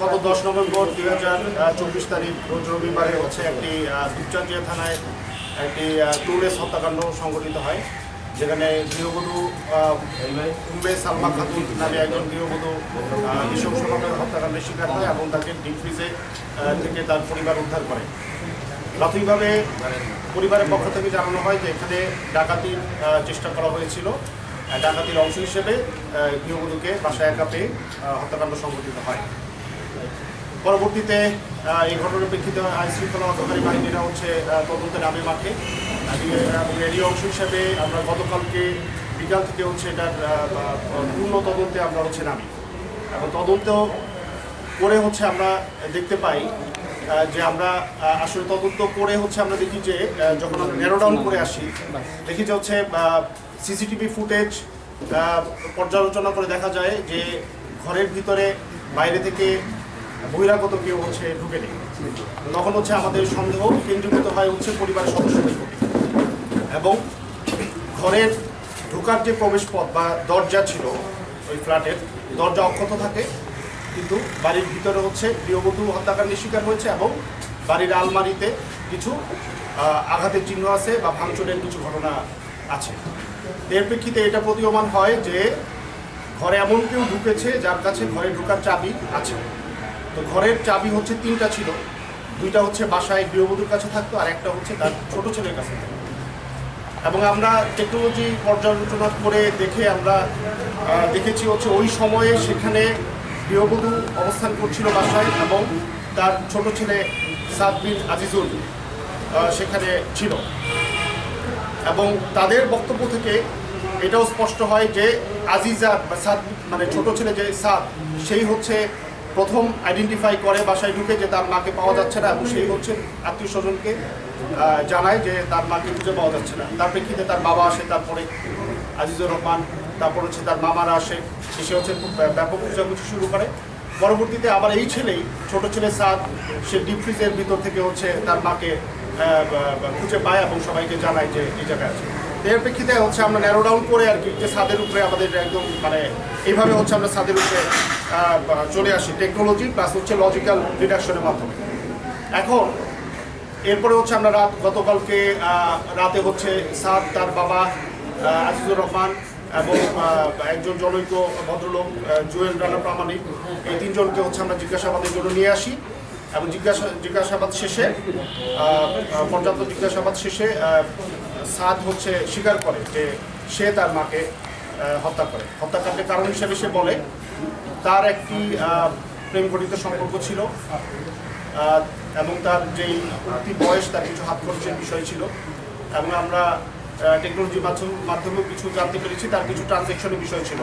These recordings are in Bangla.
গত দশ নভেম্বর দুই হাজার চব্বিশ তারিখ রোজ রবিবারে হচ্ছে একটি আহ, দুপচাঁচিয়া থানায় একটি টুলেস হত্যাকাণ্ড সংঘটিত হয় যেখানে গৃহবধূ উম্মে সালমা খাতুন নামে একজন গৃহবধূ নৃশংসভাবে হত্যাকাণ্ডের শিকার হয় এবং তাকে ডিপ ফ্রিজে থেকে তার পরিবার উদ্ধার করে। প্রাথমিকভাবে পরিবারের পক্ষ থেকে জানানো হয় যে এখানে ডাকাতির চেষ্টা করা হয়েছিল। ডাকাতির অংশ হিসেবে গৃহবধূকে বাসায় একা পেয়ে হত্যাকাণ্ড সংঘটিত হয়। পরবর্তীতে এই ঘটনার প্রেক্ষিতে আইন শৃঙ্খলা অধিকারী বাহিনীরা হচ্ছে তদন্তে নামে মাঠে। এরই অংশ হিসাবে আমরা গতকালকে বিকাল থেকে হচ্ছে এটার পূর্ণ তদন্তে আমরা হচ্ছে নামি। এবং তদন্ত করে হচ্ছে আমরা দেখতে পাই যে আমরা আসলে তদন্ত করে হচ্ছে আমরা দেখি যে যখন আমরা ন্যারো ডাউন করে আসি, দেখি যে হচ্ছে সিসিটিভি ফুটেজ পর্যালোচনা করে দেখা যায় যে ঘরের ভিতরে বাইরে থেকে বহিরাগত কেউ হচ্ছে ঢুকে নেই। তখন হচ্ছে আমাদের সন্দেহ কেন্দ্রীভূত হয় হচ্ছে পরিবারের সদস্যদের প্রতি এবং ঘরের ঢোকার যে প্রবেশ পথ বা দরজা ছিল ওই ফ্ল্যাটের, দরজা অক্ষত থাকে, কিন্তু বাড়ির ভিতরে হচ্ছে গৃহবধূ হত্যাকাণ্ডের শিকার হয়েছে এবং বাড়ির আলমারিতে কিছু আঘাতের চিহ্ন আছে বা ভাঙচুরের কিছু ঘটনা আছে। এর প্রেক্ষিতে এটা প্রতীয়মান হয় যে ঘরে এমন কেউ ঢুকেছে যার কাছে ঘরে ঢোকার চাবি আছে। তো ঘরের চাবি হচ্ছে তিনটা ছিল। দুইটা হচ্ছে বাসায় গৃহবধূর কাছে থাকতো আর একটা হচ্ছে তার ছোট ছেলের কাছে থাকতো। এবং আমরা টেকনোলজি পর্যালোচনা করে দেখে আমরা দেখেছি হচ্ছে ওই সময়ে সেখানে গৃহবধূ অবস্থান করছিল বাসায় এবং তার ছোট ছেলে সাদ বিন আজিজুল সেখানে ছিল। এবং তাদের বক্তব্য থেকে এটাও স্পষ্ট হয় যে আজিজা সাদ মানে ছোট ছেলে যে সাদ, সেই হচ্ছে প্রথম আইডেন্টিফাই করে বাসায় ঢুকে যে তার মাকে পাওয়া যাচ্ছে না এবং সেই হচ্ছে আত্মীয় স্বজনকে জানায় যে তার মাকে খুঁজে পাওয়া যাচ্ছে না। তার প্রেক্ষিতে তার বাবা আসে, তারপরে আজিজুর রহমান, তারপর হচ্ছে তার মামারা আসে সে হচ্ছে খুব ব্য- ব্যাপক খোঁজাখুঁজি শুরু করে। পরবর্তীতে আবার এই ছেলেই, ছোট ছেলে সাদ, সে ডিপ ফ্রিজের ভিতর থেকে হচ্ছে তার মাকে খুঁজে পায় এবং সবাইকে জানায় যে এই জায়গায় আছে। এর প্রেক্ষিতে হচ্ছে আমরা ন্যারো ডাউন করে আর কি যে ছাদের উপরে আমাদের একদম মানে এইভাবে হচ্ছে আমরা ছাদের উপরে চলে আসি টেকনোলজি প্লাস হচ্ছে লজিক্যাল ডিডাকশনের মাধ্যমে। এখন, এরপরে হচ্ছে আমরা রাত, গতকালকে রাতে হচ্ছে সাদ, তার বাবা আজিজুর রহমান এবং একজন জনৈক ভদ্রলোক জুয়েল রানা প্রামাণিক, এই তিনজনকে হচ্ছে আমরা জিজ্ঞাসাবাদের জন্য নিয়ে আসি এবং জিজ্ঞাসা, জিজ্ঞাসাবাদ শেষে পর্যাপ্ত জিজ্ঞাসাবাদ শেষে সাদ হচ্ছে স্বীকার করে যে সে তার মাকে হত্যা করে। হত্যাকাণ্ডের কারণ হিসেবে সে বলে, তার একটি প্রেম ঘটিত সম্পর্ক ছিল এবং তার যেই উঠতি বয়স, তার কিছু হাত খরচের বিষয় ছিল, এবং আমরা টেকনোলজির মাধ্যমে কিছু জানতে পেরেছি, তার কিছু ট্রানজেকশনের বিষয় ছিল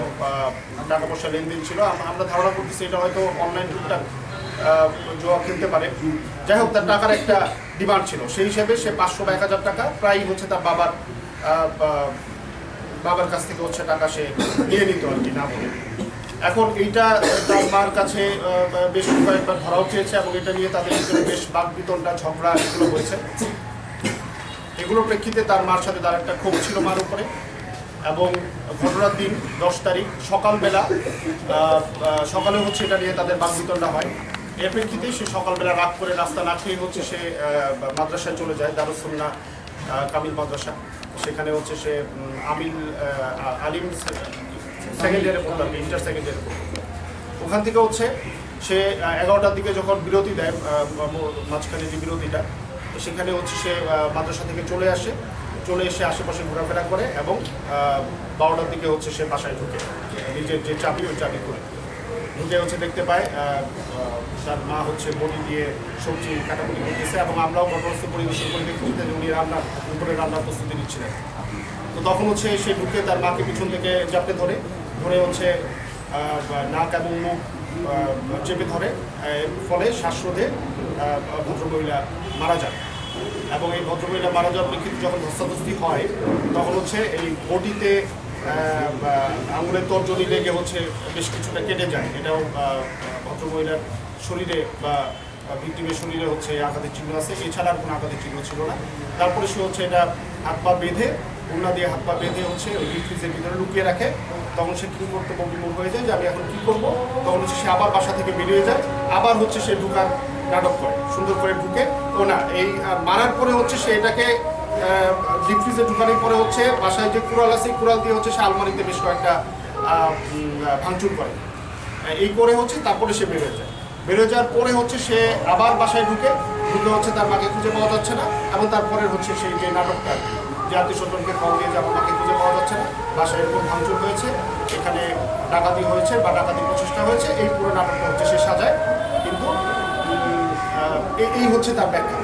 টাকা পয়সা লেনদেন ছিল। আমরা ধারণা করতেছি এটা হয়তো অনলাইন টুকটাক জোয়া খেলতে পারে। যাই হোক, তার টাকার একটা ডিমান্ড ছিল। সেই হিসেবে সে পাঁচশো বা এক হাজার টাকা প্রায় হচ্ছে তার বাবার বাবার কাছ থেকে হচ্ছে টাকা সে নিয়ে নিত আর কি, না বলে। এখন এইটা তার মার কাছে বেশ কয়েকবার ধরাও খেয়েছে এবং এটা নিয়ে তাদের ভিতরে বেশ বাক বিতণ্ডা ঝগড়া এগুলো হয়েছে। এগুলোর প্রেক্ষিতে তার মার সাথে তার একটা ক্ষোভ ছিল মার উপরে। এবং ঘটনার দিন, দশ তারিখ, সকালবেলা সকালে হচ্ছে এটা নিয়ে তাদের বাক বিতণ্ডা হয়। এর প্রেক্ষিতে সে সকালবেলা রাগ করে রাস্তা না খেয়ে হচ্ছে সে মাদ্রাসায় চলে যায় দারুসুন্না কামিল মাদ্রাসা। সেখানে হচ্ছে সে আমিল আলিম সেকেন্ড ইয়ারে পড়তো আর ইন্টার সেকেন্ড ইয়ারে পড়তো ওখান থেকে হচ্ছে সে এগারোটার দিকে যখন বিরতি দেয় মাঝখানে যে বিরতিটা, সেখানে হচ্ছে সে মাদ্রাসা থেকে চলে আসে। চলে এসে আশেপাশে ঘোরাফেরা করে এবং বারোটার দিকে হচ্ছে সে বাসায় ঢুকে। নিজের যে চাবি, ওই চাবি করে ঢুকে হচ্ছে দেখতে পায় তার মা হচ্ছে বটি দিয়ে সবজি কাটাকুটি করতেছে এবং আমরাও ঘটনাস্থ পরিবেশন করে রান্নার উপরে রান্নার প্রস্তুতি নিচ্ছিলেন। তো তখন হচ্ছে সে ঢুকে তার মাকে পিছন থেকে চাপতে ধরে ধরে হচ্ছে নাক এবং মুখ চেপে ধরে ফলে শ্বাসরোধে ভদ্রমহিলা মারা যান। এবং এই ভদ্রমহিলা মারা যাওয়ার প্রেক্ষিতে যখন ধস্তাধস্তি হয়, তখন হচ্ছে এই বটিতে আঙুলের তর্জনী লেগে হচ্ছে বেশ কিছুটা কেটে যায়। এটাও ভদ্রমহিলার শরীরে বা ভিক্টিমের শরীরে হচ্ছে আঘাতের চিহ্ন আছে, এছাড়া আর কোনো আঘাতের চিহ্ন ছিল না। তারপরে সে হচ্ছে এটা হাত পা বেঁধে উন্না দিয়ে হাত পা বেঁধে হচ্ছে ওই ফ্রিজের ভিতরে লুকিয়ে রাখে। তখন সে কী করতে বিমূল হয়ে যায় যে আমি এখন কী করব? তখন হচ্ছে সে আবার বাসা থেকে বেরিয়ে যায়, আবার হচ্ছে সে ঢুকার নাটক করে, সুন্দর করে ঢুকে। ও না, এই মারার পরে হচ্ছে সে এটাকে ডিপ ফ্রিজে ঢুকানোর পরে হচ্ছে বাসায় যে কুড়াল আছে কুড়াল দিয়ে হচ্ছে সে আলমারিতে বেশ কয়েকটা ভাঙচুর করে। এই করে হচ্ছে তারপরে সে বেরোয় যায়। বেরোয় যাওয়ার পরে হচ্ছে সে আবার বাসায় ঢুকে ঢুকে হচ্ছে তার মাকে খুঁজে পাওয়া যাচ্ছে না, এবং তারপরে হচ্ছে সেই যে নাটকটা, যে আত্মীয় স্বজনকে কল দিয়ে যে মাকে খুঁজে পাওয়া যাচ্ছে না, বাসায় এরকম ভাঙচুর হয়েছে, এখানে ডাকাতি হয়েছে বা ডাকাতি প্রচেষ্টা হয়েছে, এই পুরো নাটকটা হচ্ছে সে সাজায়, কিন্তু এই হচ্ছে তার ব্যাখ্যা।